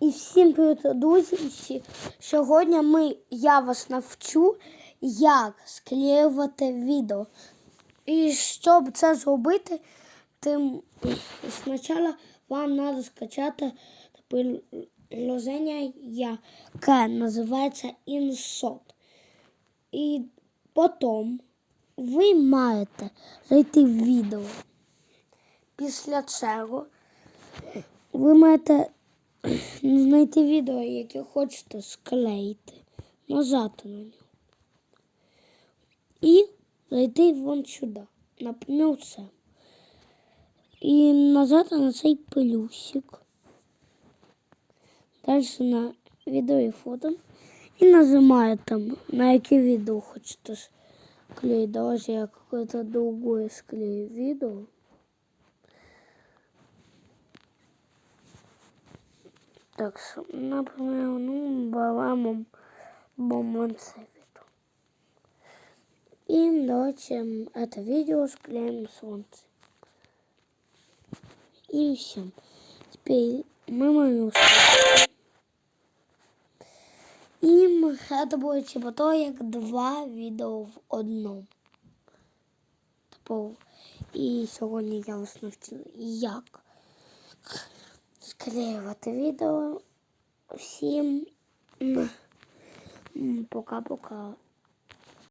І всім привіт, друзі! Сьогодні ми, я вас навчу, як склеювати відео. І щоб це зробити, тим спочатку вам треба скачати приложення, яке називається InShot. І потім ви маєте зайти в відео. Після цього ви маєте знайти відео, яке хочете склеїти, нажати на нього. І зайти вон сюди, наприклад, це. І нажати на цей плюсик. Далі на відео і фото. І нажимаєте, на яке відео хочете склеїти. Давайте я какое-то другое склею відео. Так, що, наприклад, ну, беремо момент це відео. І давайте это видео склеим солнце. И все. Теперь мы можем І это буде типа то, як два відео в одному. Типу, і сьогодні я вас навчу, як Склеювати відео. Всім м, м, пока-пока.